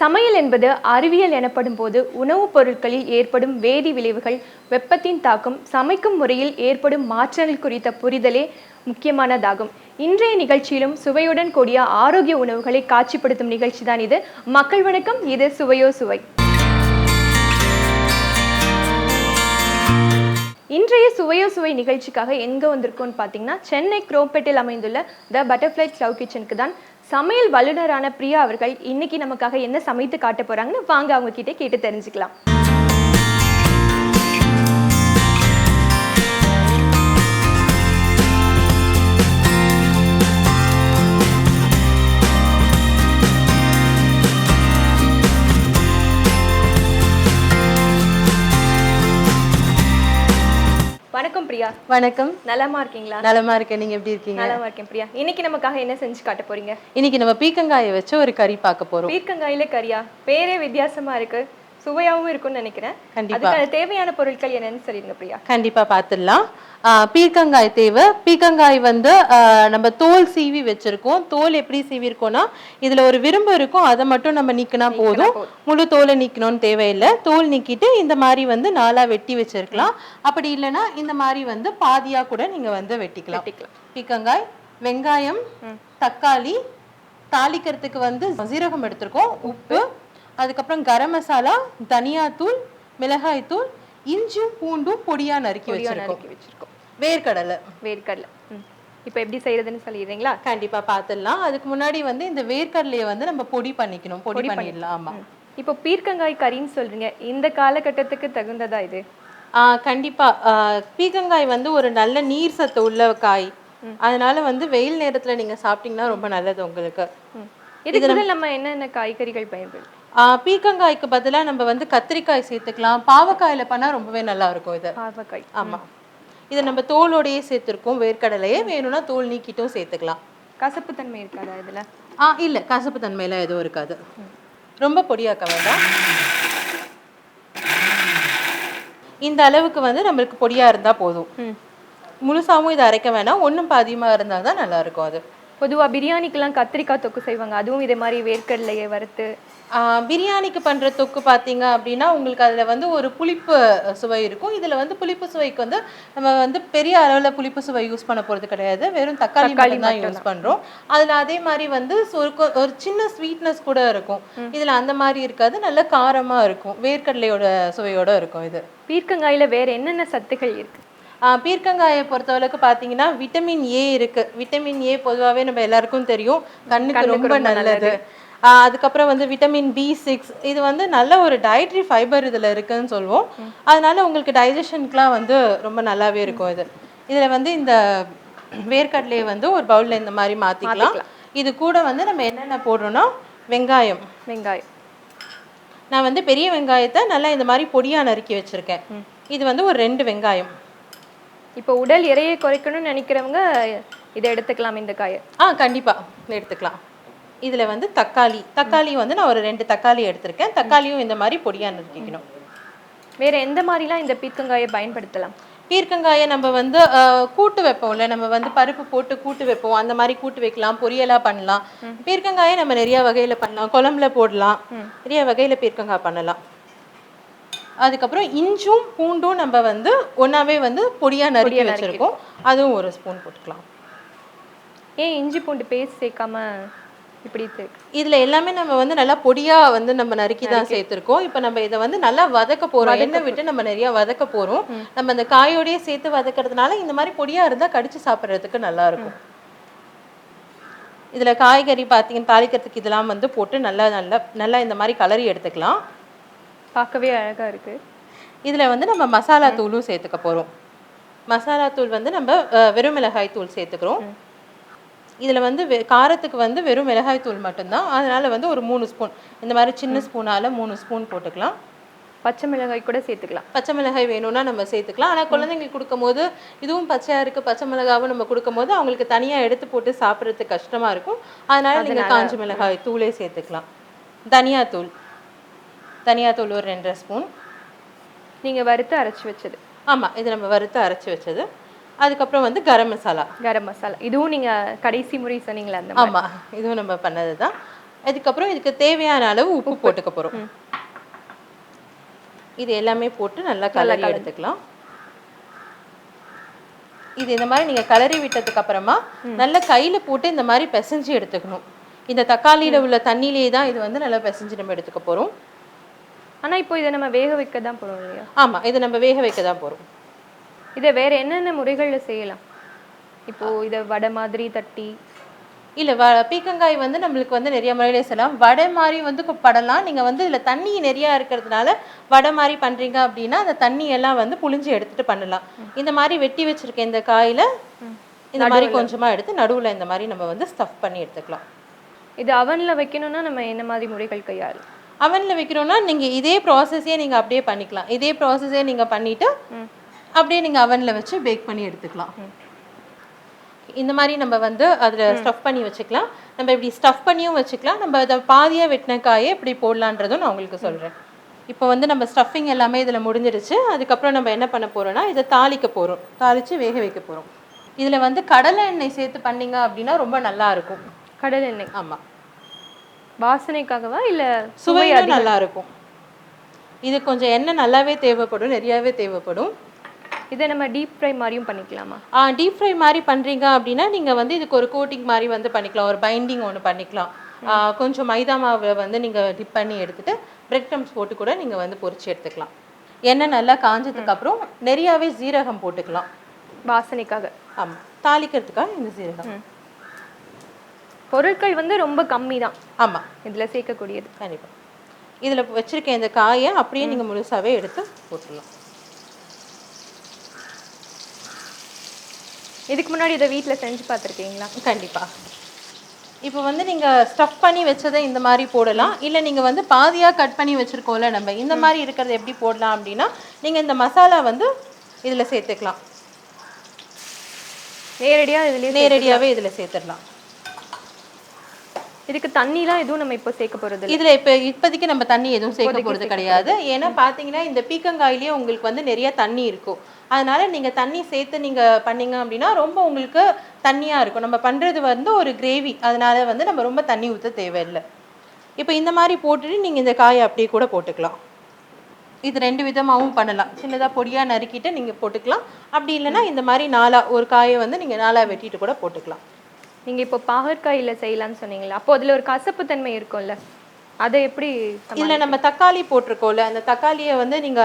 சமையல் என்பது அறிவியல் எனப்படும் போது உணவுப் பொருட்களில் ஏற்படும் வேதி விளைவுகள் வெப்பத்தின் தாக்கம் சமைக்கும் முறையில் ஏற்படும் மாற்றங்கள் குறித்த புரிதலே முக்கியமானதாகும். இன்றைய நிகழ்ச்சியிலும் சுவையுடன் கூடிய ஆரோக்கிய உணவுகளை காட்சிப்படுத்தும் நிகழ்ச்சி தான் இது. மக்கள் வணக்கம் இது சுவையோ சுவை. இன்றைய சுவையோ சுவை நிகழ்ச்சிக்காக எங்கே வந்திருக்கோம்னு பார்த்தீங்கன்னா சென்னை குரோப்பேட்டில் அமைந்துள்ள த பட்டர்ஃப்ளை கிளவ் கிச்சனுக்கு தான் சமையல் வல்லுநரான பிரியா அவர்கள் இன்னைக்கு நமக்காக என்ன சமைத்து காட்ட போறாங்கன்னு வாங்க அவங்க கிட்ட கேட்டு தெரிஞ்சுக்கலாம். வணக்கம். நலமா இருக்கீங்களா? நலமா இருக்கேன். நீங்க எப்படி இருக்கீங்க? நலமா இருக்கேன் பிரியா. இன்னைக்கு நமக்காக என்ன செஞ்சு காட்ட போறீங்க? இன்னைக்கு நம்ம பீக்கங்காயை வச்சு ஒரு கறி பார்க்க போறோம். பீர்க்கங்காயில கறியா? பேரே வித்தியாசமா இருக்கு. சுவையாவும் இருக்கும்னு நினைக்கிறேன். கண்டிப்பா. அதுக்கான தேவையான பொருட்கள் என்னன்னு சொல்லிருங்க பிரியா. கண்டிப்பா பார்த்துடலாம். ஆஹ் பீர்க்கங்காய் தேவை. பீர்க்கங்காய் வந்து நம்ம தோல் சீவி வச்சிருக்கோம். தோல் எப்படி சீவி இருக்கோம்னா இதுல ஒரு விரும்பு இருக்கும். அதை மட்டும் நம்ம நீக்கினா போதும். முழு தோலை நீக்கணும்னு தேவையில்லை. தோல் நீக்கிட்டு இந்த மாதிரி வந்து நாலா வெட்டி வச்சிருக்கலாம். அப்படி இல்லைன்னா இந்த மாதிரி வந்து பாதியா கூட நீங்க வந்து வெட்டிக்கலாம். வெட்டிக்கலாம். பீர்க்கங்காய் வெங்காயம் தக்காளி தாளிக்கிறதுக்கு வந்து சீரகம் எடுத்திருக்கோம். உப்பு அதுக்கப்புறம் கரம் மசாலா தனியாத்தூள் மிளகாய்த்தூள் இஞ்சும் பூண்டும் பொடியா நறுக்கி நறுக்கி வச்சிருக்கோம். வேர்க்கடலை. வேர்க்கடலை. இப்போ எப்படி செய்யறதுன்னு சொல்லிடுறீங்களா? கண்டிப்பா பார்த்துடலாம் அதுக்கு முன்னாடி வந்து இந்த வேர்க்கடலையை வந்து நம்ம பொடி பண்ணிக்கணும். பொடி பண்ணிடலாம். ஆமா. இப்போ பீர்க்கங்காய் கறின்னு சொல்றீங்க. இந்த காலகட்டத்துக்கு தகுந்ததா இது? ஆஹ் கண்டிப்பா. ஆஹ் பீக்கங்காய் வந்து ஒரு நல்ல நீர் சத்து உள்ள காய். அதனால வந்து வெயில் நேரத்துல நீங்க சாப்பிட்டீங்கன்னா ரொம்ப நல்லது உங்களுக்கு. இதுக்கு நம்ம என்னென்ன காய்கறிகள் பயன்படுத்தும் ஆஹ் பீக்கங்காய்க்கு பதிலா நம்ம வந்து கத்திரிக்காய் சேர்த்துக்கலாம். பாவக்காயில பண்ணா ரொம்பவே நல்லா இருக்கும் இது. பாவக்காய். ஆமா. இதை நம்ம தோலோடையே சேர்த்துருக்கோம். வேர்க்கடலையே வேணும்னா தோல் நீக்கிட்டும் சேர்த்துக்கலாம். கசப்பு தன்மை இருக்காதா இதுல? ஆ இல்ல. கசப்பு தன்மையெல்லாம் எதுவும் இருக்காது. ரொம்ப பொடியாக்க வேண்டாம். இந்த அளவுக்கு வந்து நம்மளுக்கு பொடியா இருந்தா போதும். ம். முழுசாவும் இதை அரைக்க வேணாம். ஒண்ணும் பாதியமா இருந்தா தான் நல்லா இருக்கும் அது. பொதுவா பிரியாணிக்கெல்லாம் கத்திரிக்காய் தொக்கு செய்வாங்க. அதுவும் இதே மாதிரி வேர்க்கடலையை வறுத்து பிரியாணிக்கு பண்ற தொக்கு பார்த்தீங்க அப்படின்னா உங்களுக்கு அதுல வந்து ஒரு புளிப்பு சுவை இருக்கும். இதுல வந்து புளிப்பு சுவைக்கு வந்து நம்ம வந்து பெரிய அளவுல புளிப்பு சுவை யூஸ் பண்ண போறது கிடையாது. வெறும் தக்காளி மட்டும் தான் யூஸ் பண்றோம். அதுல அதே மாதிரி வந்து ஒரு சின்ன ஸ்வீட்னஸ் கூட இருக்கும். இதுல அந்த மாதிரி இருக்காது. நல்ல காரமா இருக்கும். வேர்க்கடலையோட சுவையோட இருக்கும் இது. பீர்க்கங்காயில வேற என்னென்ன சத்துக்கள் இருக்கு? ஆ, பீர்க்கங்காயை பொறுத்தளவுக்கு பார்த்தீங்கன்னா விட்டமின் ஏ இருக்கு. விட்டமின் ஏ பொதுவாகவே நம்ம எல்லாருக்கும் தெரியும். கண்ணுக்கு ரொம்ப நல்லது. அதுக்கப்புறம் வந்து விட்டமின் பி சிக்ஸ் இது வந்து நல்ல ஒரு டயட்ரி ஃபைபர் இதுல இருக்குன்னு சொல்லுவோம் அதனால உங்களுக்கு டைஜஷனுக்குலாம் வந்து ரொம்ப நல்லாவே இருக்கும் இது. இதுல வந்து இந்த வேர்க்கடலையை வந்து ஒரு பவுல்ல இந்த மாதிரி மாத்திக்கலாம். இது கூட வந்து நம்ம என்னென்ன போடுறோம்னா வெங்காயம். வெங்காயம். நான் வந்து பெரிய வெங்காயத்தை நல்லா இந்த மாதிரி பொடியா நறுக்கி வச்சிருக்கேன். இது வந்து ஒரு ரெண்டு வெங்காயம். இப்போ உடல் எடையை குறைக்கணும்னு நினைக்கிறவங்க இதை எடுத்துக்கலாம் இந்த காயை. ஆ கண்டிப்பா. எடுத்துக்கலாம். இதுல வந்து தக்காளி. தக்காளி வந்து நான் ஒரு ரெண்டு தக்காளி எடுத்திருக்கேன். தக்காளியும் இந்த மாதிரி பொடியா நறுக்கிக்கணும். வேற எந்த மாதிரிலாம் இந்த பீர்க்கங்காயை பயன்படுத்தலாம்? பீர்க்கங்காயை நம்ம வந்து கூட்டு வைப்போம்ல. நம்ம வந்து பருப்பு போட்டு கூட்டு வைப்போம். அந்த மாதிரி கூட்டு வைக்கலாம். பொரியலா பண்ணலாம். பீர்க்கங்காயை நம்ம நிறைய வகையில பண்ணலாம். குழம்புல போடலாம். நிறைய வகையில பீர்க்கங்காய் பண்ணலாம். அதுக்கப்புறம் இஞ்சும் பூண்டும் நம்ம வந்து ஒண்ணாவே வந்து பொடியா நறுக்கி வச்சிருக்கோம். அதுவும் ஒரு ஸ்பூன் போட்டுக்கலாம். ஏன் இஞ்சி பூண்டு பேஸ்ட் சேர்க்காம இப்படி இதுல எல்லாமே நம்ம வந்து நல்லா பொடியா வந்து நம்ம நறுக்கி தான் சேர்த்திருக்கோம். இப்போ நம்ம இதை வந்து நல்லா வதக்க போறோம். எண்ணெய் விட்டு நம்ம நிறைய வதக்க போறோம். நம்ம அந்த காயோடயே சேர்த்து வதக்கிறதுனால இந்த மாதிரி பொடியா இருந்தா கடிச்சு சாப்பிடுறதுக்கு நல்லா இருக்கும். இதுல காய்கறி பார்த்தீங்கன்னா தாளிக்கிறதுக்கு இதெல்லாம் வந்து போட்டு நல்லா நல்லா நல்லா இந்த மாதிரி கலரி எடுத்துக்கலாம். பார்க்கவே அழகா இருக்கு. இதுல வந்து நம்ம மசாலா தூளும் சேர்த்துக்க போறோம். மசாலா தூள் வந்து நம்ம வெறும் மிளகாய் தூள் சேர்த்துக்கிறோம். இதுல வந்து வெ- காரத்துக்கு வந்து வெறும் மிளகாய் தூள் மட்டும்தான். அதனால வந்து ஒரு மூணு ஸ்பூன். இந்த மாதிரி சின்ன ஸ்பூனால மூணு ஸ்பூன் போட்டுக்கலாம். பச்சை மிளகாய் கூட சேர்த்துக்கலாம். பச்சை மிளகாய் வேணும்னா நம்ம சேர்த்துக்கலாம். ஆனா குழந்தைங்களுக்கு கொடுக்கும்போது இதுவும் பச்சையா இருக்கு பச்சை மிளகாவும் நம்ம கொடுக்கும்போது அவங்களுக்கு தனியா எடுத்து போட்டு சாப்பிட்றதுக்கு கஷ்டமா இருக்கும். அதனால நீங்க காஞ்ச மிளகாய் தூளே சேர்த்துக்கலாம். தனியாத்தூள். தனியாத்தூள் ஒரு ரெண்டரை ஸ்பூன். நீங்க வறுத்து அரைச்சு வச்சது. ஆமா இது நம்ம வறுத்து அரைச்சு வச்சது. அதுக்கப்புறம் வந்து கரம் மசாலா. கரம் மசாலா. இதுவும் நீங்க கடைசி முறை சொன்னீங்களா அந்த ஆமா. இதுவும் நம்ம பண்ணது தான் அதுக்கப்புறம் இதுக்கு தேவையான அளவு உப்பு போட்டுக்க போறோம். இது எல்லாமே போட்டு நல்லா கலரி எடுத்துக்கலாம். இது இந்த மாதிரி நீங்க கலரி விட்டதுக்கு அப்புறமா நல்லா கையில போட்டு இந்த மாதிரி பிசைஞ்சு எடுத்துக்கணும். இந்த தக்காளியில உள்ள தண்ணியிலேயே தான் இது வந்து நல்லா பிசைஞ்சு நம்ம எடுத்துக்க போறோம். ஆனா இப்போ இதை நம்ம வேக வைக்க தான் போறோம் இல்லையா? ஆமா. இது நம்ம வேக வைக்க தான் போறோம். இதை வேற என்னென்ன முறைகள்ல செய்யலாம்? இப்போ இதை வடை மாதிரி தட்டி. இல்ல வ பீக்கங்காய் வந்து நம்மளுக்கு வந்து நிறைய முறையிலே செய்யலாம். வடை மாதிரி வந்து படலாம் நீங்க வந்து இதுல தண்ணி நிறைய இருக்கிறதுனால வடை மாதிரி பண்றீங்க அப்படின்னா அந்த தண்ணி எல்லாம் வந்து புழிஞ்சு எடுத்துட்டு பண்ணலாம். இந்த மாதிரி வெட்டி வச்சிருக்க இந்த காயில இந்த மாதிரி கொஞ்சமா எடுத்து நடுவுல இந்த மாதிரி நம்ம வந்து ஸ்டஃப் பண்ணி எடுத்துக்கலாம். இது அவன்ல வைக்கணும்னா நம்ம என்ன மாதிரி முறைகள் கையாளும் அவன்ல வைக்கிறோம்னா நீங்க இதே ப்ராசஸே நீங்க அப்படியே பண்ணிக்கலாம். இதே ப்ராசஸே நீங்க பண்ணிட்டு அப்படியே நீங்க அவன்ல வச்சு பேக் பண்ணி எடுத்துக்கலாம். இந்த மாதிரி நம்ம வந்து அதில் ஸ்டஃப் பண்ணி வச்சுக்கலாம். நம்ம இப்படி ஸ்டஃப் பண்ணியும் வச்சுக்கலாம். நம்ம அதை பாதியாக வெட்டின காயை இப்படி போடலான்றதும் நான் உங்களுக்கு சொல்கிறேன் இப்போ வந்து நம்ம ஸ்டஃபிங் எல்லாமே இதில் முடிஞ்சிடுச்சு அதுக்கப்புறம் நம்ம என்ன பண்ண போறோம்னா இதை தாளிக்க போகிறோம் தாளித்து வேக வைக்க போகிறோம் இதில் வந்து கடலை எண்ணெய் சேர்த்து பண்ணீங்க அப்படின்னா ரொம்ப நல்லா இருக்கும். கடல் எண்ணெய். ஆமாம் வாசனைக்காகவா இல்ல சுவை நல்லா இருக்கும். இது கொஞ்சம் எண்ணெய் நல்லாவே தேவைப்படும் நிறையாவே தேவைப்படும். இதை நம்ம டீப் ஃப்ரை மாதிரியும் பண்ணிக்கலாமா? டீப் ஃப்ரை மாதிரி பண்ணுறீங்க அப்படின்னா நீங்கள் வந்து இதுக்கு ஒரு கோட்டிங் மாதிரி வந்து பண்ணிக்கலாம். ஒரு பைண்டிங் ஒன்று பண்ணிக்கலாம். ஆ, கொஞ்சம் மைதா மாவை வந்து நீங்கள் டிப் பண்ணி எடுத்துட்டு பிரெட் க்ரம்ஸ் போட்டு கூட நீங்கள் வந்து பொரிச்சு எடுத்துக்கலாம். எண்ணெய் நல்லா காஞ்சதுக்கு அப்புறம் நிறையாவே ஜீரகம் போட்டுக்கலாம். வாசனைக்காக. ஆமாம் தாளிக்கிறதுக்காக இந்த ஜீரகம் பொருட்கள் வந்து ரொம்ப கம்மி தான் ஆமாம் இதுல சேர்க்கக்கூடியது. கண்டிப்பாக இதில் வச்சிருக்க இந்த காயை அப்படியே நீங்கள் முழுசாவே எடுத்து போட்டுடலாம். இதுக்கு முன்னாடி இதை வீட்ல செஞ்சு பார்த்துருக்கீங்களா? கண்டிப்பா. இப்போ வந்து நீங்க ஸ்டஃப் பண்ணி வச்சதை இந்த மாதிரி போடலாம். இல்ல நீங்க வந்து பாதியா கட் பண்ணி வச்சிருக்கோம்ல நம்ம இந்த மாதிரி இருக்கிறத எப்படி போடலாம் அப்படின்னா நீங்க இந்த மசாலா வந்து இதுல சேர்த்துக்கலாம். நேரடியா இதுலயே நேரடியாவே இதுல சேர்த்துடலாம். இதுக்கு தண்ணிலாம் எதுவும் நம்ம இப்போ சேர்க்க போறது இல்ல. இதுல இப்ப இப்போதைக்கு நம்ம தண்ணி எதுவும் சேர்க்க போறது கிடையாது. ஏன்னா பாத்தீங்கன்னா இந்த பீக்கங்காயிலேயே உங்களுக்கு வந்து நிறைய தண்ணி இருக்கும். அதனால நீங்க தண்ணி சேர்த்து நீங்க பண்ணீங்க அப்படின்னா ரொம்ப உங்களுக்கு தண்ணியா இருக்கும். நம்ம பண்றது வந்து ஒரு கிரேவி அதனால வந்து நம்ம ரொம்ப தண்ணி ஊத்த தேவையில்லை. இப்போ இந்த மாதிரி போட்டுட்டு நீங்க இந்த காயை அப்படியே கூட போட்டுக்கலாம். இது ரெண்டு விதமாகவும் பண்ணலாம். சின்னதா பொடியா நறுக்கிட்டு நீங்க போட்டுக்கலாம். அப்படி இல்லைன்னா இந்த மாதிரி நாலா ஒரு காயை வந்து நீங்க நாலா வெட்டிட்டு கூட போட்டுக்கலாம். நீங்க இப்போ பாகற்காயில செய்யலாம்னு சொன்னீங்களா அப்போ அதுல ஒரு கசப்பு தன்மை இருக்கும்ல அதை எப்படி இதுல நம்ம தக்காளி போட்டிருக்கோம்ல அந்த தக்காளியை வந்து நீங்க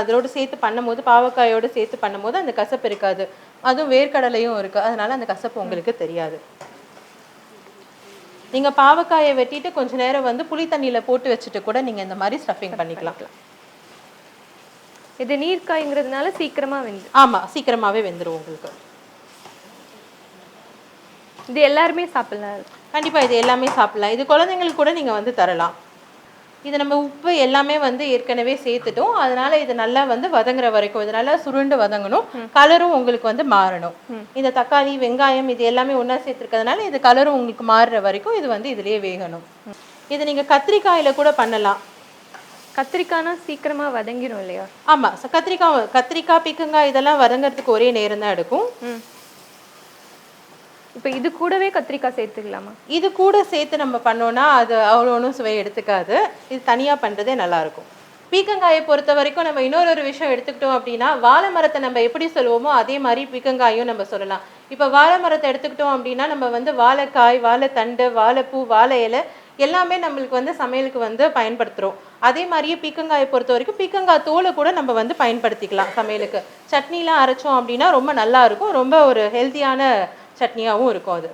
அதோட சேர்த்து பண்ணும்போது பாவக்காயோட சேர்த்து பண்ணும்போது அந்த கசப்பு இருக்காது. அதுவும் வேர்க்கடலையும் இருக்கு அதனால அந்த கசப்பு உங்களுக்கு தெரியாது. நீங்க பாவக்காயை வெட்டிட்டு கொஞ்ச நேரம் வந்து புளி தண்ணியில போட்டு வச்சுட்டு கூட நீங்க இந்த மாதிரி ஸ்டஃபிங் பண்ணிக்கலாம். இது நீர்க்காய்ங்கிறதுனால சீக்கிரமா வெந்து ஆமா சீக்கிரமாவே வெந்துரும் உங்களுக்கு. இது எல்லாருமே சாப்பிடலாம். கண்டிப்பா இது எல்லாமே சாப்பிடலாம். இது குழந்தைங்களுக்கு கூட நீங்க வந்து தரலாம். இது நம்ம உப்பு எல்லாமே வந்து ஏற்கனவே சேர்த்துட்டோம். அதனால இது நல்லா வந்து வதங்குற வரைக்கும் இது நல்லா சுருண்டு வதங்கணும். கலரும் உங்களுக்கு வந்து மாறணும். இந்த தக்காளி வெங்காயம் இது எல்லாமே ஒண்ணா சேர்த்துருக்கிறதுனால இது கலரும் உங்களுக்கு மாறுற வரைக்கும் இது வந்து இதுலயே வேகணும். இது நீங்க கத்திரிக்காயில கூட பண்ணலாம். கத்திரிக்காய்னா சீக்கிரமா வதங்கிரும் இல்லையா? ஆமா. ச- கத்திரிக்காய் கத்திரிக்காய் பீக்கங்காய் இதெல்லாம் வதங்கறதுக்கு ஒரே நேரம் தான் எடுக்கும். இப்போ இது கூடவே கத்திரிக்காய் சேர்த்துக்கலாமா? இது கூட சேர்த்து நம்ம பண்ணோம்னா அது அவ்வளோ ஒன்றும் சுவை எடுத்துக்காது. இது தனியாக பண்ணுறதே நல்லாயிருக்கும். பீக்கங்காயை பொறுத்த வரைக்கும் நம்ம இன்னொரு ஒரு விஷயம் எடுத்துக்கிட்டோம் அப்படின்னா வாழை மரத்தை நம்ம எப்படி சொல்லுவோமோ அதே மாதிரி பீக்கங்காயும் நம்ம சொல்லலாம். இப்போ வாழை மரத்தை எடுத்துக்கிட்டோம் அப்படின்னா நம்ம வந்து வாழைக்காய் வாழைத்தண்டு வாழைப்பூ வாழை இலை எல்லாமே நம்மளுக்கு வந்து சமையலுக்கு வந்து பயன்படுத்துகிறோம் அதே மாதிரியே பீக்கங்காயை பொறுத்த வரைக்கும் பீக்கங்காய் தோலை கூட நம்ம வந்து பயன்படுத்திக்கலாம் சமையலுக்கு. சட்னிலாம் அரைச்சோம் அப்படின்னா ரொம்ப நல்லாயிருக்கும் ரொம்ப ஒரு ஹெல்த்தியான சட்னியாகவும் இருக்கும் அது.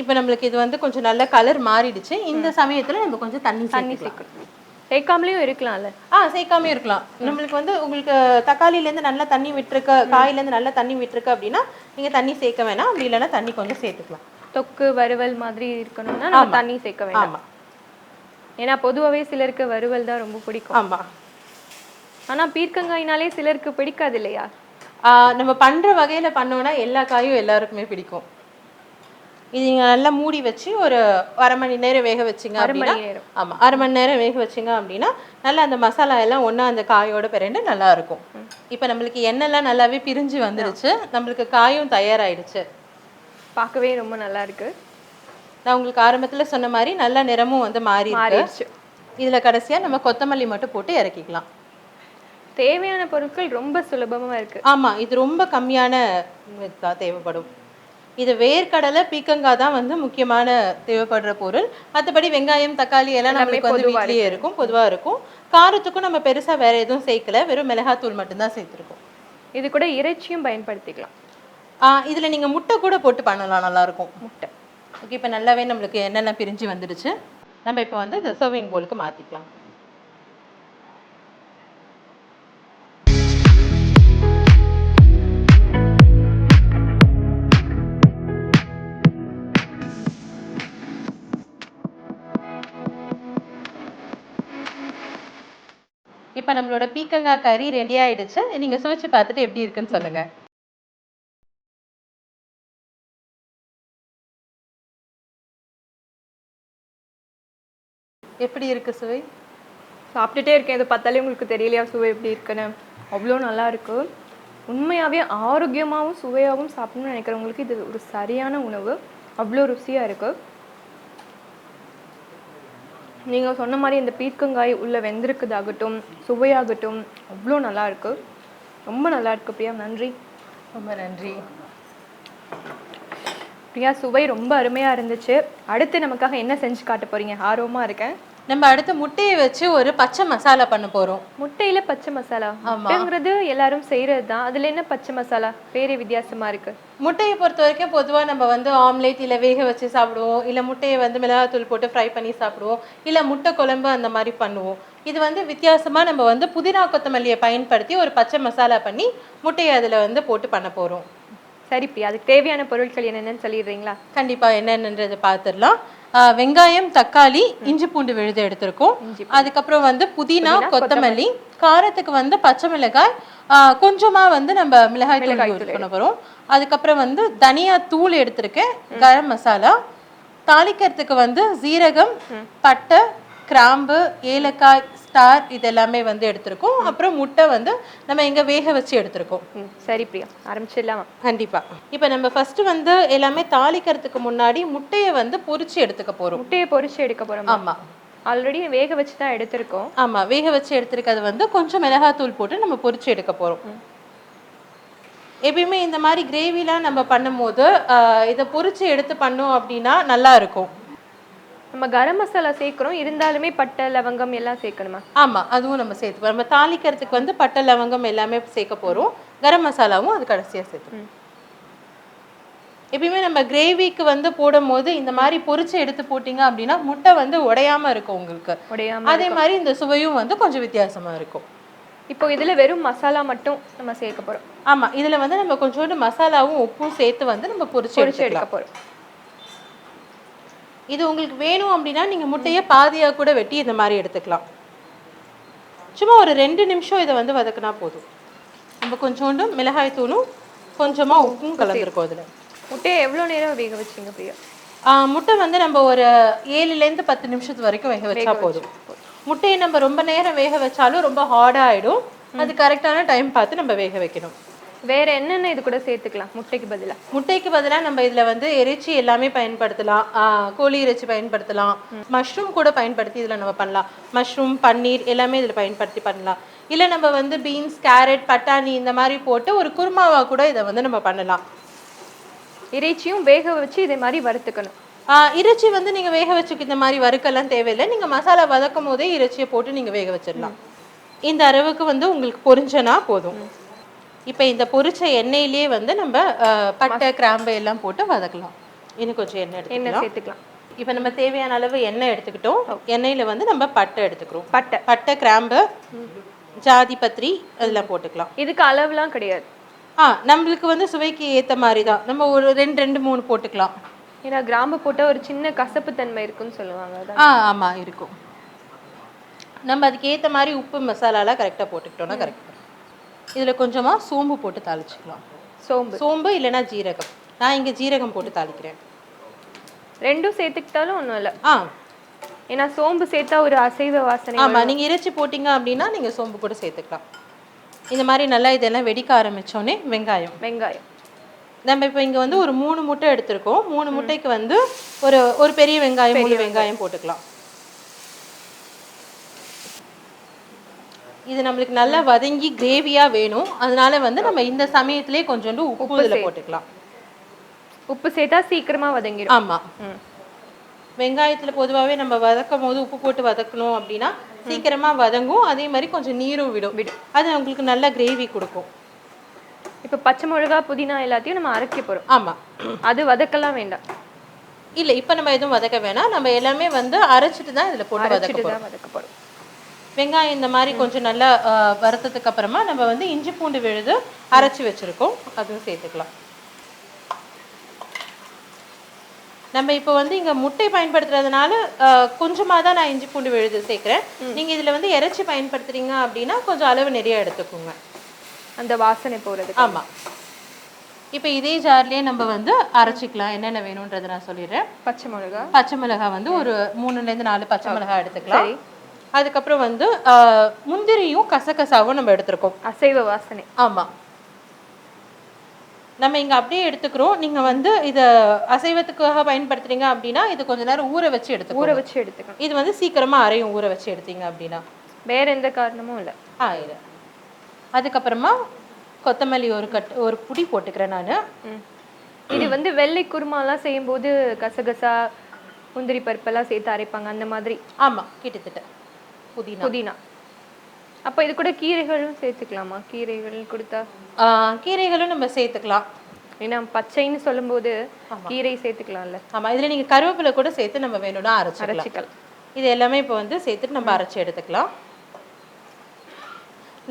இப்போ நம்மளுக்கு இது வந்து கொஞ்சம் நல்ல கலர் மாறிடுச்சு. இந்த சமயத்துல நம்ம கொஞ்சம் தண்ணி தண்ணி சேர்க்கணும் சேர்க்காமலேயும் இருக்கலாம்ல? ஆ சேர்க்காம இருக்கலாம். நம்மளுக்கு வந்து உங்களுக்கு தக்காளில இருந்து நல்லா தண்ணி விட்டுருக்கு காயில இருந்து நல்லா தண்ணி விட்டுருக்கு அப்படின்னா நீங்க தண்ணி சேர்க்க வேணாம். அப்படி இல்லைன்னா தண்ணி கொஞ்சம் சேர்த்துக்கலாம். தொக்கு வறுவல் மாதிரி இருக்கணும்னா நம்ம தண்ணி சேர்க்க வேண்டாம். ஆமா. ஏன்னா பொதுவாகவே சிலருக்கு வறுவல் தான் ரொம்ப பிடிக்கும். ஆமா. ஆனா பீர்க்கங்காய்னாலே சிலருக்கு பிடிக்காது இல்லையா? நம்ம பண்ற வகையில பண்ணோம்னா எல்லா காயும் எல்லாருக்குமே பிடிக்கும். இது நீங்க நல்லா மூடி வச்சு ஒரு அரை மணி நேரம் வேக வச்சீங்க அரை மணி அப்படின்னா நேரம். ஆமா அரை மணி நேரம் வேக வச்சீங்க அப்படின்னா நல்லா அந்த மசாலா எல்லாம் ஒண்ணா அந்த காயோட பிறண்டு நல்லா இருக்கும். இப்போ நம்மளுக்கு எண்ணெய்லாம் நல்லாவே பிரிஞ்சு வந்துருச்சு. நம்மளுக்கு காயும் தயாராயிடுச்சு. பார்க்கவே ரொம்ப நல்லா இருக்கு. நான் உங்களுக்கு ஆரம்பத்துல சொன்ன மாதிரி நல்ல நிறமும் வந்து மாறி இருக்கு மாறிடுச்சு. இதுல கடைசியா நம்ம கொத்தமல்லி மட்டும் போட்டு இறக்கிக்கலாம். தேவையான பொருட்கள் ரொம்ப சுலபமா இருக்கு. ஆமா இது ரொம்ப கம்மியான இதுதான் தேவைப்படும். இது வேர்க்கடலை பீக்கங்காய் தான் வந்து முக்கியமான தேவைப்படுற பொருள். மற்றபடி வெங்காயம் தக்காளி எல்லாம் நம்மளுக்கு வந்து வீட்லயே இருக்கும் பொதுவா இருக்கும். காரத்துக்கும் நம்ம பெருசா வேற எதுவும் சேர்க்கல வெறும் மிளகாத்தூள் மட்டும்தான் சேர்த்துருக்கோம். இது கூட இறைச்சியும் பயன்படுத்திக்கலாம். ஆஹ் இதுல நீங்க முட்டை கூட போட்டு பண்ணலாம் நல்லா இருக்கும். முட்டை. ஓகே இப்போ நல்லாவே நம்மளுக்கு என்னென்ன பிரிஞ்சு வந்துடுச்சு. நம்ம இப்போ வந்து இந்த சர்விங் போலுக்கு மாத்திக்கலாம். இப்போ நம்மளோட பீக்கங்காய் கறி ரெடி ஆயிடுச்சு. நீங்க சுவைச்சு பார்த்துட்டு எப்படி இருக்குன்னு சொல்லுங்க. எப்படி இருக்கு சுவை? சாப்பிட்டுட்டே இருக்கேன். இதை பார்த்தாலே உங்களுக்கு தெரியலையா சுவை எப்படி இருக்குன்னு? அவ்வளோ நல்லா இருக்கு. உண்மையாகவே ஆரோக்கியமாகவும் சுவையாகவும் சாப்பிடணும்னு நினைக்கிறவங்களுக்கு இது ஒரு சரியான உணவு. அவ்வளோ ருசியாக இருக்கு. நீங்கள் சொன்ன மாதிரி இந்த பீர்க்கங்காய் உள்ள வெந்திருக்குதாகட்டும் சுவையாகட்டும் அவ்வளோ நல்லா இருக்கு ரொம்ப நல்லா இருக்கு பிரியா. நன்றி. ரொம்ப நன்றி. பிரியா சுவை ரொம்ப அருமையாக இருந்துச்சு. அடுத்து நமக்காக என்ன செஞ்சு காட்ட போறீங்க? ஆர்வமாக இருக்கேன். நம்ம அடுத்து முட்டையை வச்சு ஒரு பச்சை மசாலா பண்ண போறோம். முட்டையில பச்சை மசாலா. முட்டைங்கிறது எல்லாரும் செய்யறது தான். அதுல என்ன பச்சை மசாலா? பேரே வித்தியாசமா இருக்கு. முட்டையை பொறுத்த வரைக்கும் பொதுவா நம்ம வந்து ஆம்லேட் இல்ல வேக வச்சு சாப்பிடுவோம். இல்ல முட்டையை வந்து மிளகாத்தூள் போட்டு ஃப்ரை பண்ணி சாப்பிடுவோம். இல்ல முட்டை குழம்பு அந்த மாதிரி பண்ணுவோம். இது வந்து வித்தியாசமா நம்ம வந்து புதினா கொத்தமல்லியை பயன்படுத்தி ஒரு பச்சை மசாலா பண்ணி முட்டையை அதுல வந்து போட்டு பண்ண போறோம். சரி பிரியா அதுக்கு தேவையான பொருட்கள் என்னென்னு சொல்லிடுறீங்களா? கண்டிப்பா என்னென்னன்றதை பார்த்துடலாம். வெங்காயம் தக்காளி இஞ்சி பூண்டு விழுது எடுத்திருக்கோம். அதுக்கப்புறம் வந்து புதினா கொத்தமல்லி. காரத்துக்கு வந்து பச்சை மிளகாய். ஆஹ் கொஞ்சமா வந்து நம்ம மிளகாய் தூள் யூஸ் பண்ண போறோம். அதுக்கப்புறம் வந்து தனியா தூள் எடுத்திருக்கேன் கரம் மசாலா. தாளிக்கிறதுக்கு வந்து ஜீரகம் பட்டை கிராம்பு ஏலக்காய் ஸ்டார் இது எல்லாமே வந்து எடுத்திருக்கோம். அப்புறம் முட்டை வந்து நம்ம இங்க வேக வச்சு எடுத்திருக்கோம். சரி பிரியா ஆரம்பிச்சிடலாமா. கண்டிப்பா. இப்போ நம்ம ஃபர்ஸ்ட் வந்து எல்லாமே தாளிக்கிறதுக்கு முன்னாடி முட்டையை வந்து பொரிச்சு எடுத்துக்க போறோம். முட்டையை பொரிச்சு எடுக்க போறோம்? ஆமா. ஆல்ரெடி வேக வச்சு தான் எடுத்திருக்கோம். ஆமா வேக வச்சு எடுத்துருக்கிறது வந்து கொஞ்சம் மிளகாத்தூள் போட்டு நம்ம பொரிச்சு எடுக்க போறோம். எப்பயுமே இந்த மாதிரி கிரேவிலாம் நம்ம பண்ணும்போது இதை பொரிச்சு எடுத்து பண்ணோம் அப்படின்னா நல்லா இருக்கும். நம்ம கரம் மசாலா சேர்க்கிறோம். இருந்தாலுமே பட்டை லவங்கம் எல்லாம் சேர்க்கணுமா? ஆமா அதுவும் நம்ம சேர்த்துப்போம் நம்ம தாளிக்கிறதுக்கு வந்து பட்டை லவங்கம் எல்லாமே சேர்க்க போறோம். கரம் மசாலாவும் அது கடைசியா சேர்த்து. எப்பயுமே நம்ம கிரேவிக்கு வந்து போடும்போது இந்த மாதிரி பொரிச்சு எடுத்து போட்டீங்க அப்படின்னா முட்டை வந்து உடையாம இருக்கும் உங்களுக்கு. உடையாம அதே மாதிரி இந்த சுவையும் வந்து கொஞ்சம் வித்தியாசமா இருக்கும். இப்போ இதுல வெறும் மசாலா மட்டும் நம்ம சேர்க்க போறோம். ஆமா இதுல வந்து நம்ம கொஞ்சோண்டு மசாலாவும் உப்பும் சேர்த்து வந்து நம்ம பொரிச்சு எடுக்க போறோம். இது உங்களுக்கு வேணும் அப்படின்னா நீங்க முட்டையை பாதியா கூட வெட்டி இந்த மாதிரி எடுத்துக்கலாம். சும்மா ஒரு ரெண்டு நிமிஷம் இதை வந்து வதக்குனா போதும். நம்ம கொஞ்சோண்டு மிளகாய் தூளும் கொஞ்சமா உப்பும் கலந்துருக்கோம் அதுல. முட்டையை எவ்வளவு நேரம் வேக வச்சீங்க பிரியா? முட்டை வந்து நம்ம ஒரு ஏழுல இருந்து பத்து நிமிஷத்து வரைக்கும் வேக வச்சா போதும். முட்டையை நம்ம ரொம்ப நேரம் வேக வச்சாலும் ரொம்ப ஹார்டா ஆயிடும். அது கரெக்டான டைம் பார்த்து நம்ம வேக வைக்கணும். வேற என்னென்ன இது கூட சேர்த்துக்கலாம்? முட்டைக்கு பதிலா. முட்டைக்கு பதிலா நம்ம இதுல வந்து இறைச்சி எல்லாமே பயன்படுத்தலாம். கோழி இறைச்சி பயன்படுத்தலாம். மஷ்ரூம் கூட பயன்படுத்தி இதுல நம்ம பண்ணலாம். மஷ்ரூம் பன்னீர் எல்லாமே இதுல பயன்படுத்தி பண்ணலாம். இல்ல நம்ம வந்து பீன்ஸ் கேரட் பட்டாணி இந்த மாதிரி போட்டு ஒரு குருமாவா கூட இதை வந்து நம்ம பண்ணலாம். இறைச்சியும் வேக வச்சு இதே மாதிரி வறுத்துக்கணும். இறைச்சி வந்து நீங்க வேக வச்சுக்க இந்த மாதிரி வறுக்கெல்லாம் தேவையில்லை. நீங்க மசாலா வதக்கும் போதே இறைச்சியை போட்டு நீங்க வேக வச்சிடலாம். இந்த அளவுக்கு வந்து உங்களுக்கு பொரிஞ்சனா போதும். இப்போ இந்த பொரிச்ச எண்ணெயிலேயே வந்து நம்ம பட்டை கிராம்பு எல்லாம் போட்டு வதக்கலாம். இன்னும் கொஞ்சம் எண்ணெய் எண்ணெய் சேர்த்துக்கலாம். இப்போ நம்ம தேவையான அளவு எண்ணெய் எடுத்துக்கிட்டோம். எண்ணெயில வந்து நம்ம பட்டை எடுத்துக்கிறோம். பட்டை. பட்டை கிராம்பு ஜாதி பத்திரி அதெல்லாம் போட்டுக்கலாம். இதுக்கு அளவுலாம் கிடையாது. ஆ நம்மளுக்கு வந்து சுவைக்கு ஏத்த மாதிரி தான். நம்ம ஒரு ரெண்டு ரெண்டு மூணு போட்டுக்கலாம். ஏன்னா கிராம்பு போட்டா ஒரு சின்ன கசப்பு தன்மை இருக்குன்னு சொல்லுவாங்க ஆ ஆமா இருக்கும். நம்ம அதுக்கு ஏத்த மாதிரி உப்பு மசாலாலாம் கரெக்டாக போட்டுக்கிட்டோம்னா கரெக்டாக இதுல கொஞ்சமா சோம்பு போட்டு தாளிச்சுக்கலாம். சோம்பு. சோம்பு இல்லைன்னா ஜீரகம். நான் இங்க ஜீரகம் போட்டு தாளிக்கிறேன். ரெண்டும் சேர்த்துக்கிட்டாலும் ஒண்ணும் இல்ல. ஆ. ஏன்னா சோம்பு சேர்த்தா ஒரு அசைவ வாசனை ஆமா நீங்க இறைச்சி போட்டீங்க அப்படின்னா நீங்க சோம்பு கூட சேர்த்துக்கலாம். இந்த மாதிரி நல்லா இதெல்லாம் வெடிக்க ஆரம்பிச்சோடனே வெங்காயம். வெங்காயம். நம்ம இப்போ இங்க வந்து ஒரு மூணு முட்டை எடுத்திருக்கோம். மூணு முட்டைக்கு வந்து ஒரு ஒரு பெரிய வெங்காயம் முழு வெங்காயம் போட்டுக்கலாம். இது நம்மளுக்கு நல்லா வதங்கி கிரேவியா வேணும். அதனால வந்து நம்ம இந்த சமயத்திலே கொஞ்சோண்டு உப்பு இதுல போட்டுக்கலாம். உப்பு சேர்த்தா சீக்கிரமா வதங்கிடும். ஆமா. வெங்காயத்துல பொதுவாகவே நம்ம வதக்கும் போது உப்பு போட்டு வதக்கணும் அப்படின்னா சீக்கிரமா வதங்கும். அதே மாதிரி கொஞ்சம் நீரும் விடும். விடும். அது உங்களுக்கு நல்ல கிரேவி கொடுக்கும். இப்போ பச்சை மிளகா புதினா எல்லாத்தையும் நம்ம அரைக்க போறோம். ஆமா. அது வதக்கலாம் வேண்டாம். இல்ல இப்போ நம்ம எதுவும் வதக்க வேணாம். நம்ம எல்லாமே வந்து அரைச்சிட்டு தான் இதுல போட்டு வதக்க அரைச்சிட்டு போறோம் தான் வதக்க போறோம் வெங்காயம் இந்த மாதிரி கொஞ்சம் நல்லா வறுத்ததுக்கு அப்புறமா நம்ம வந்து இஞ்சி பூண்டு விழுது அரைச்சு வச்சிருக்கோம். அதுவும் சேர்த்துக்கலாம். நம்ம இப்போ வந்து இங்க முட்டை பயன்படுத்துறதுனால ஆஹ், கொஞ்சமா தான் நான் இஞ்சி பூண்டு விழுது சேர்க்கிறேன். நீங்க இதுல வந்து இறைச்சி பயன்படுத்துறீங்க அப்படின்னா கொஞ்சம் அளவு நிறைய எடுத்துக்கோங்க. அந்த வாசனை போறது ஆமா. இப்போ இதே ஜார்லயே நம்ம வந்து அரைச்சிக்கலாம். என்னென்ன வேணும்ன்றதை நான் சொல்லிடுறேன். பச்சை மிளகா. பச்சை மிளகாய் வந்து ஒரு மூணுல இருந்து நாலு பச்சை மிளகாய் எடுத்துக்கலாம். சரி. அதுக்கப்புறம் வந்து முந்திரியும் கசகசாவும் நம்ம எடுத்திருக்கோம். அசைவ வாசனை. ஆமா. நம்ம இங்க அப்படியே எடுத்துக்கிறோம். நீங்க வந்து இத அசைவத்துக்காக பயன்படுத்துறீங்க அப்படின்னா இது கொஞ்ச நேரம் ஊற வச்சு ஊற எடுத்துக்கோங்க வச்சு எடுத்துக்கணும். இது வந்து சீக்கிரமா அரையும் ஊற வச்சு எடுத்தீங்க அப்படின்னா. வேற எந்த காரணமும் இல்ல. ஆயிடும் அதுக்கப்புறமா கொத்தமல்லி ஒரு கட் ஒரு புடி போட்டுக்கிறேன் நான். இது வந்து வெள்ளை குருமாலாம் செய்யும்போது கசகசா முந்திரி பருப்பெல்லாம் சேர்த்து அரைப்பாங்க அந்த மாதிரி. ஆமா கிட்டத்தட்ட. புதினா. புதினா. அப்ப இது கூட கீரைகளும் சேர்த்துக்கலாமா? கீரைகள் கொடுத்தா? கீரைகளும் நம்ம சேர்த்துக்கலாம். ஏன்னா பச்சைன்னு சொல்லும்போது கீரை சேர்த்துக்கலாம்ல. ஆமா இதுல நீங்க கருவேப்பிலை கூட சேர்த்து நம்ம வேணும்னா அரைச்சிக்கலாம். அரைச்சிக்கலாம். இது எல்லாமே இப்போ வந்து சேர்த்துட்டு நம்ம அரைச்சி எடுத்துக்கலாம்.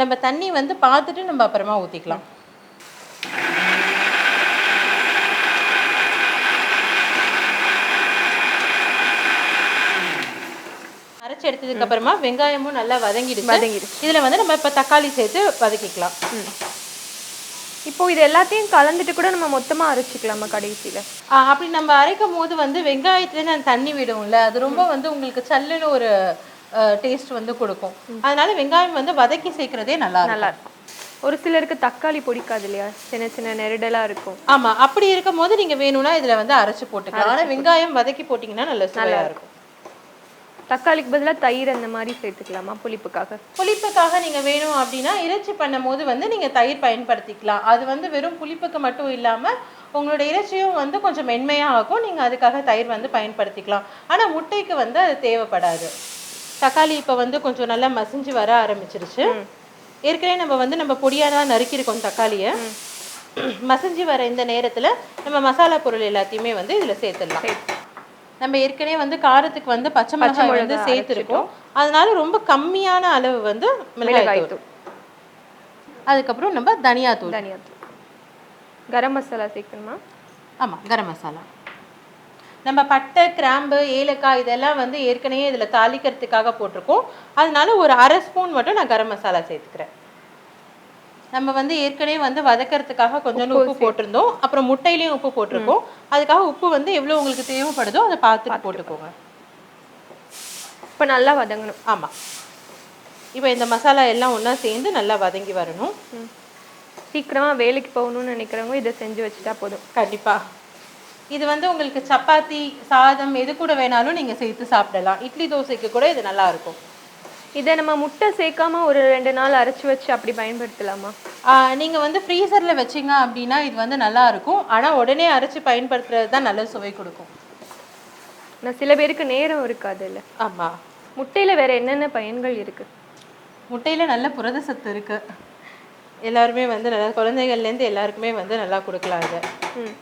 நம்ம தண்ணி வந்து பார்த்துட்டு நம்ம அப்புறமா ஊற்றிக்கலாம் அரைச்சி எடுத்ததுக்கு அப்புறமா வெங்காயமும் நல்லா வதங்கிடுச்சு. வதங்கிடுச்சு. இதுல வந்து நம்ம இப்போ தக்காளி சேர்த்து வதக்கிக்கலாம். இப்போ இது எல்லாத்தையும் கலந்துட்டு கூட நம்ம மொத்தமா அரைச்சிக்கலாமா கடைசியில. அப்படி நம்ம அரைக்கும் போது வந்து வெங்காயத்துலேருந்து அந்த தண்ணி விடும்ல அது ரொம்ப வந்து உங்களுக்கு சல்லுன்னு ஒரு டேஸ்ட் வந்து கொடுக்கும். அதனால வெங்காயம் வந்து வதக்கி சேர்க்கறதே நல்லா நல்லா இருக்கும் ஒரு சிலருக்கு தக்காளி பிடிக்காது இல்லையா? சின்ன சின்ன நெருடலா இருக்கும். ஆமா அப்படி இருக்கும் போது நீங்க வேணும்னா இதுல வந்து அரைச்சு போட்டுக்கலாம். ஆனா வெங்காயம் வதக்கி போட்டீங்கன்னா நல்ல சுவையா இருக்கும். தக்காளிக்கு பதிலா தயிர் அந்த மாதிரி சேர்த்துக்கலாமா புளிப்புக்காக? புளிப்புக்காக நீங்க வேணும் அப்படின்னா இறைச்சி பண்ணும்போது வந்து நீங்க தயிர் பயன்படுத்திக்கலாம். அது வந்து வெறும் புளிப்புக்கு மட்டும் இல்லாம உங்களோட இறைச்சியும் வந்து கொஞ்சம் மென்மையா ஆகும். நீங்க அதுக்காக தயிர் வந்து பயன்படுத்திக்கலாம். ஆனா முட்டைக்கு வந்து அது தேவைப்படாது. தக்காளி இப்ப வந்து கொஞ்சம் நல்லா மசிஞ்சு வர ஆரம்பிச்சிருச்சு. ஏற்கனவே நம்ம வந்து நம்ம பொடியா தான் நறுக்கியிருக்கோம் தக்காளியை. மசிஞ்சு வர இந்த நேரத்துல நம்ம மசாலா பொருள் எல்லாத்தையுமே வந்து இதுல சேர்த்துடலாம். நம்ம ஏற்கனவே வந்து காரத்துக்கு வந்து பச்சை மிளகாய் வந்து சேர்த்துருக்கோம். அதனால ரொம்ப கம்மியான அளவு வந்து மிளகாய் தூள் அதுக்கப்புறம் நம்ம தனியாத்தூள். தனியாத்தூள். கரம் மசாலா சேர்க்கணுமா? ஆமா கரம் மசாலா. நம்ம பட்டை கிராம்பு ஏலக்காய் இதெல்லாம் வந்து ஏற்கனவே இதுல தாளிக்கிறதுக்காக போட்டிருக்கோம். அதனால ஒரு அரை ஸ்பூன் மட்டும் நான் கரம் மசாலா சேர்த்துக்கிறேன். நம்ம வந்து ஏற்கனவே வந்து வதக்கறதுக்காக கொஞ்சோண்டு உப்பு போட்டிருந்தோம். அப்புறம் முட்டையிலையும் உப்பு போட்டிருக்கோம். அதுக்காக உப்பு வந்து எவ்வளவு உங்களுக்கு தேவைப்படுதோ அதை பார்த்துட்டு போட்டுக்கோங்க. இப்போ நல்லா வதங்கணும். ஆமா. இப்போ இந்த மசாலா எல்லாம் ஒண்ணா சேர்ந்து நல்லா வதங்கி வரணும். ம். சீக்கிரமா வேலைக்கு போகணும்னு நினைக்கிறவங்க இதை செஞ்சு வச்சுட்டா போதும். கண்டிப்பா. இது வந்து உங்களுக்கு சப்பாத்தி சாதம் எது கூட வேணாலும் நீங்க சேர்த்து சாப்பிடலாம். இட்லி தோசைக்கு கூட இது நல்லா இருக்கும். இதை நம்ம முட்டை சேர்க்காம ஒரு ரெண்டு நாள் அரைச்சு வச்சு அப்படி பயன்படுத்தலாமா? ஆஹ் நீங்க வந்து ஃப்ரீசர்ல வச்சீங்க அப்படின்னா இது வந்து நல்லா இருக்கும். ஆனா உடனே அரைச்சு பயன்படுத்துறது தான் நல்ல சுவை கொடுக்கும். நான் சில பேருக்கு நேரம் இருக்காது இல்ல. ஆமா. முட்டையில வேற என்னென்ன பயன்கள் இருக்கு? முட்டையில நல்ல புரத சத்து இருக்கு. எல்லாருமே வந்து நல்லா குழந்தைகள்ல இருந்து எல்லாருக்குமே வந்து நல்லா கொடுக்கலாம் இது. ம்.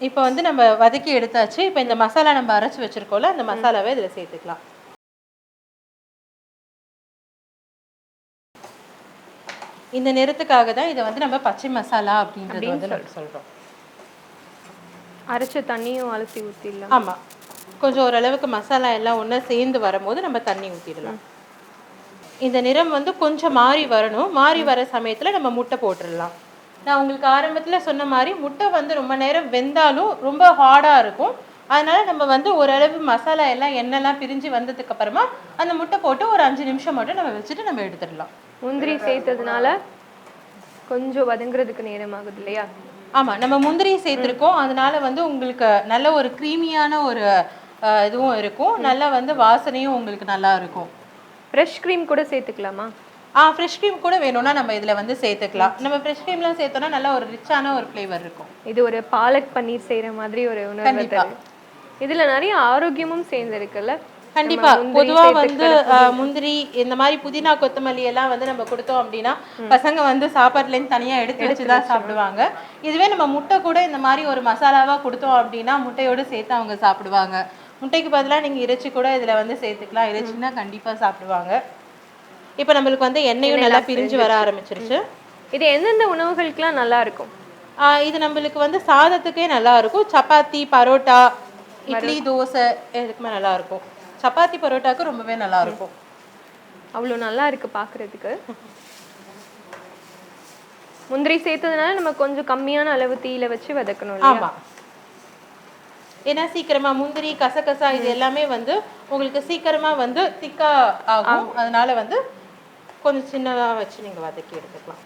இப்போ வந்து நம்ம வதக்கி எடுத்தாச்சு. இப்போ இந்த மசாலா நம்ம அரைச்சு வச்சிருக்கோம்ல அந்த மசாலாவை இதுல சேர்த்துக்கலாம். இந்த நிறத்துக்காக தான் இதை வந்து நம்ம பச்சை மசாலா அப்படின்றது வந்து நம்ம சொல்றோம். அரைச்ச தண்ணியும் அலசி ஊற்றிடலாம் ஆமா. கொஞ்சம் ஓரளவுக்கு மசாலா எல்லாம் ஒண்ணா சேர்ந்து வரும்போது நம்ம தண்ணி ஊத்திடலாம். இந்த நிறம் வந்து கொஞ்சம் மாறி வரணும். மாறி வர சமயத்துல நம்ம முட்டை போட்டுடலாம். நான் உங்களுக்கு ஆரம்பத்துல சொன்ன மாதிரி முட்டை வந்து ரொம்ப நேரம் வெந்தாலும் ரொம்ப ஹார்டா இருக்கும். அதனால நம்ம வந்து ஓரளவு மசாலா எல்லாம் எண்ணெய்லாம் பிரிஞ்சு வந்ததுக்கு அப்புறமா அந்த முட்டை போட்டு ஒரு அஞ்சு நிமிஷம் மட்டும் நம்ம வச்சுட்டு நம்ம எடுத்துடலாம். முந்திரி சேர்த்ததுனால கொஞ்சம் வதங்குறதுக்கு நேரம் ஆகுது இல்லையா? ஆமா நம்ம முந்திரி சேர்த்திருக்கோம். அதனால வந்து உங்களுக்கு நல்ல ஒரு க்ரீமியான ஒரு இதுவும் இருக்கும். நல்லா வந்து வாசனையும் உங்களுக்கு நல்லா இருக்கும். ஃப்ரெஷ் க்ரீம் கூட சேர்த்துக்கலாமா? ஆ ஃப்ரெஷ் க்ரீம் கூட வேணும்னா நம்ம இதுல வந்து சேர்த்துக்கலாம். நம்ம ஃப்ரெஷ் க்ரீம்லாம் சேர்த்தோம்னா நல்ல ஒரு ரிச்சான ஒரு ஃப்ளேவர் இருக்கும். இது ஒரு பாலக் பன்னீர் செய்யற மாதிரி ஒரு. தருது. இதுல நிறைய ஆரோக்கியமும் சேர்ந்திருக்குல்ல? கண்டிப்பா. பொதுவா வந்து முந்திரி இந்த மாதிரி புதினா கொத்தமல்லி எல்லாம் வந்து நம்ம கொடுத்தோம் அப்படின்னா பசங்க வந்து சாப்பாட்டுல இருந்து தனியா எடுத்து வச்சு தான் சாப்பிடுவாங்க. இதுவே நம்ம முட்டை கூட இந்த மாதிரி ஒரு மசாலாவா கொடுத்தோம் அப்படின்னா முட்டையோட சேர்த்து அவங்க சாப்பிடுவாங்க. முட்டைக்கு பதிலா நீங்க இறைச்சி கூட இதுல வந்து சேர்த்துக்கலாம். இறைச்சின்னா கண்டிப்பா சாப்பிடுவாங்க. இப்போ நம்மளுக்கு வந்து எண்ணெயும் நல்லா பிரிஞ்சு வர ஆரம்பிச்சிருச்சு. இது எந்தெந்த உணவுகளுக்கெல்லாம் நல்லா இருக்கும்? ஆஹ் இது நம்மளுக்கு வந்து சாதத்துக்கே நல்லா இருக்கும். சப்பாத்தி பரோட்டா இட்லி தோசை எதுக்குமே நல்லா இருக்கும். சப்பாத்தி பரோட்டாக்கு ரொம்பவே நல்லா இருக்கும் அவ்வளோ நல்லா இருக்கு பார்க்கிறதுக்கு. முந்திரி சேர்த்ததுனால நம்ம கொஞ்சம் கம்மியான அளவு தீயில வச்சு வதக்கணும் இல்லையா? ஆமா. ஏன்னா சீக்கிரமா முந்திரி கசகசா இது எல்லாமே வந்து உங்களுக்கு சீக்கிரமா வந்து திக்கா ஆகும். அதனால வந்து கொஞ்சம் சின்னதா வச்சு நீங்க வதக்கி எடுத்துக்கலாம்.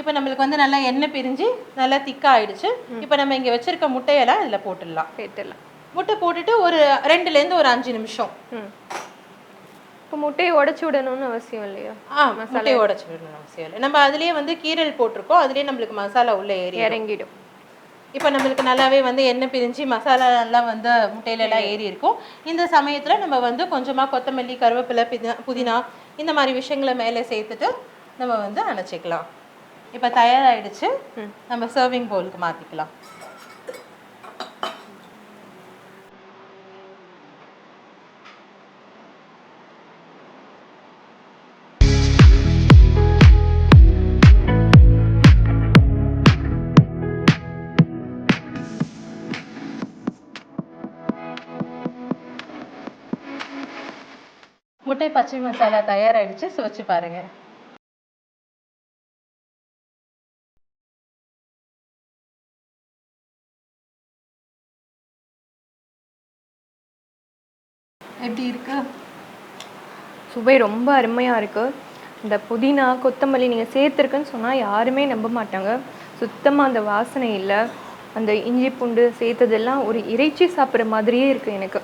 இப்போ நம்மளுக்கு வந்து நல்லா எண்ணெய் பிரிஞ்சு நல்லா திக்கா ஆயிடுச்சு. இப்போ நம்ம இங்க வச்சிருக்க முட்டையெல்லாம் இதுல போட்டுடலாம். சேர்த்துடலாம் முட்டை போட்டுட்டு ஒரு ரெண்டுல இருந்து ஒரு அஞ்சு நிமிஷம். இப்போ முட்டையை உடைச்சு விடணும்னு அவசியம் இல்லையா? ஆ முட்டையை உடச்சு விடணும் அவசியம் இல்லை. நம்ம அதுலயே வந்து கீரல் போட்டிருக்கோம். அதுலயே நம்மளுக்கு மசாலா உள்ள ஏறி இறங்கிடும். இப்போ நம்மளுக்கு நல்லாவே வந்து எண்ணெய் பிரிஞ்சு மசாலா எல்லாம் வந்து முட்டையில எல்லாம் ஏறி இருக்கும். இந்த சமயத்துல நம்ம வந்து கொஞ்சமா கொத்தமல்லி கருவேப்பிலை புதினா புதினா இந்த மாதிரி விஷயங்களை மேலே சேர்த்துட்டு நம்ம வந்து அணைச்சிக்கலாம். இப்போ தயாராகிடுச்சு நம்ம சர்விங் பவுலுக்கு மாத்திக்கலாம். பச்சை மசாலா தயாராகிடுச்சு சுவைச்சு பாருங்க. எப்படி இருக்கு? சுவை ரொம்ப அருமையா இருக்கு. இந்த புதினா கொத்தமல்லி நீங்க சேர்த்துருக்குன்னு சொன்னா யாருமே நம்ப மாட்டாங்க. சுத்தமா அந்த வாசனை இல்லை. அந்த இஞ்சி பூண்டு சேர்த்ததெல்லாம் ஒரு இறைச்சி சாப்பிட்ற மாதிரியே இருக்கு எனக்கு.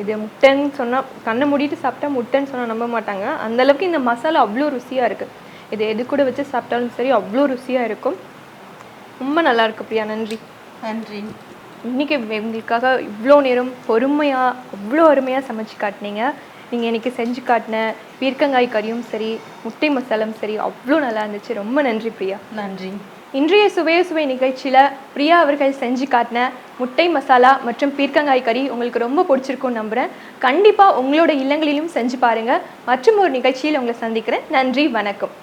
இது முட்டைன்னு சொன்னா கண்ணை மூடிட்டு சாப்பிட்டா முட்டைன்னு சொன்னா நம்ப மாட்டாங்க. அந்த அளவுக்கு இந்த மசாலா அவ்வளோ ருசியா இருக்கு. இது எது கூட வச்சு சாப்பிட்டாலும் சரி அவ்வளோ ருசியா இருக்கும். ரொம்ப நல்லா இருக்கு பிரியா. நன்றி. நன்றி. இன்னைக்கு எங்களுக்காக இவ்வளோ நேரம் பொறுமையாக அவ்வளோ அருமையாக சமைச்சு காட்டினீங்க. நீங்கள் இன்னைக்கு செஞ்சு காட்டின பீர்க்கங்காய் கறியும் சரி முட்டை மசாலும் சரி அவ்வளோ நல்லா இருந்துச்சு. ரொம்ப நன்றி பிரியா. நன்றி. இன்றைய சுவைய சுவை நிகழ்ச்சியில் பிரியா அவர்கள் செஞ்சு காட்டின முட்டை மசாலா மற்றும் பீர்க்கங்காய் கறி உங்களுக்கு ரொம்ப பிடிச்சிருக்கும்னு நம்புகிறேன் கண்டிப்பாக உங்களோட இல்லங்களிலும் செஞ்சு பாருங்கள் மற்றும் ஒரு நிகழ்ச்சியில் உங்களை சந்திக்கிறேன். நன்றி வணக்கம்.